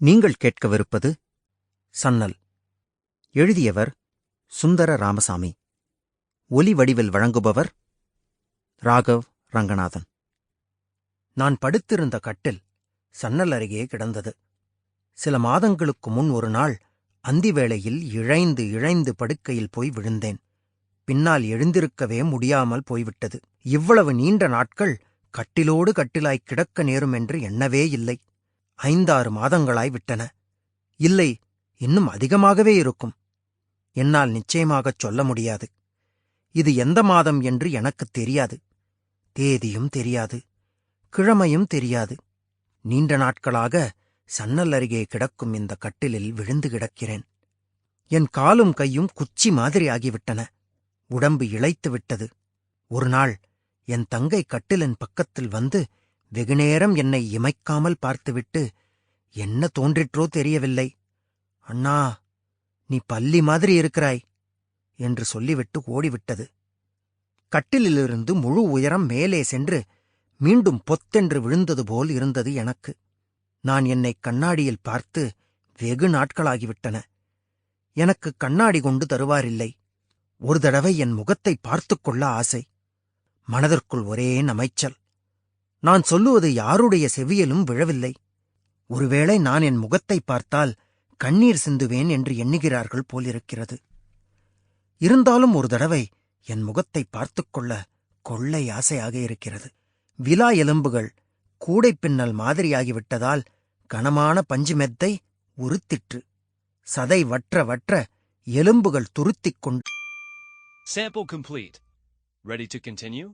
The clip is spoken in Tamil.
நீங்கள் கேட்கவிருப்பது சன்னல். எழுதியவர் சுந்தர ராமசாமி. ஒலி வடிவில் வழங்குபவர் ராகவ் ரங்கநாதன். நான் படுத்திருந்த கட்டில் சன்னல் அருகே கிடந்தது. சில மாதங்களுக்கு முன் ஒரு நாள் அந்தி வேளையில் இழைந்து இழைந்து படுக்கையில் போய் விழுந்தேன். பின்னால் எழுந்திருக்கவே முடியாமல் போய்விட்டது. இவ்வளவு நீண்ட நாட்கள் கட்டிலோடு கட்டிலாய் கிடக்க நேரும் என்று எண்ணவே இல்லை. ஐந்தாறு மாதங்களாய் விட்டன. இல்லை இன்னும் அதிகமாகவே இருக்கும். என்னால் நிச்சயமாகச் சொல்ல முடியாது. இது எந்த மாதம் என்று எனக்குத் தெரியாது. தேதியும் தெரியாது. கிழமையும் தெரியாது. நீண்ட நாட்களாக சன்னல் அருகே கிடக்கும் இந்த கட்டிலில் விழுந்து கிடக்கிறேன். என் காலும் கையும் குச்சி மாதிரி ஆகிவிட்டன. உடம்பு இளைத்து விட்டது ஒரு நாள் என் தங்கை கட்டிலின் பக்கத்தில் வந்து வெகுநேரம் என்னை இமைக்காமல் பார்த்துவிட்டு என்ன தோன்றிற்றோ தெரியவில்லை. அண்ணா நீ பள்ளி மாதிரி இருக்கிறாய் என்று சொல்லிவிட்டு ஓடிவிட்டது. கட்டிலிலிருந்து முழு உயரம் மேலே சென்று மீண்டும் பொத்தென்று விழுந்தது போல் இருந்தது எனக்கு. நான் என்னை கண்ணாடியில் பார்த்து வெகு நாட்களாகிவிட்டன. எனக்கு கண்ணாடி கொண்டு தருவாரில்லை. ஒரு தடவை என் முகத்தை பார்த்துக் கொள்ள ஆசை. மனதிற்குள் ஒரே நமைச்சல். நான் சொல்லுவது யாருடைய செவியிலும் விழவில்லை ஒருவேளை நான் என் முகத்தை பார்த்தால் கண்ணீர் சிந்துவேன் என்று எண்ணுகிறார்கள் போலிருக்கிறது இருந்தாலும் ஒரு தடவை என் முகத்தை பார்த்துக் கொள்ள கொள்ளை ஆசையாக இருக்கிறது விலா எலும்புகள் கூடை பின்னல் மாதிரியாகிவிட்டதால் கனமான பஞ்சு மெத்தை உருத்திற்று சதை வற்ற வற்ற எலும்புகள் துருத்திக் கொண்டு Sample complete. Ready to continue?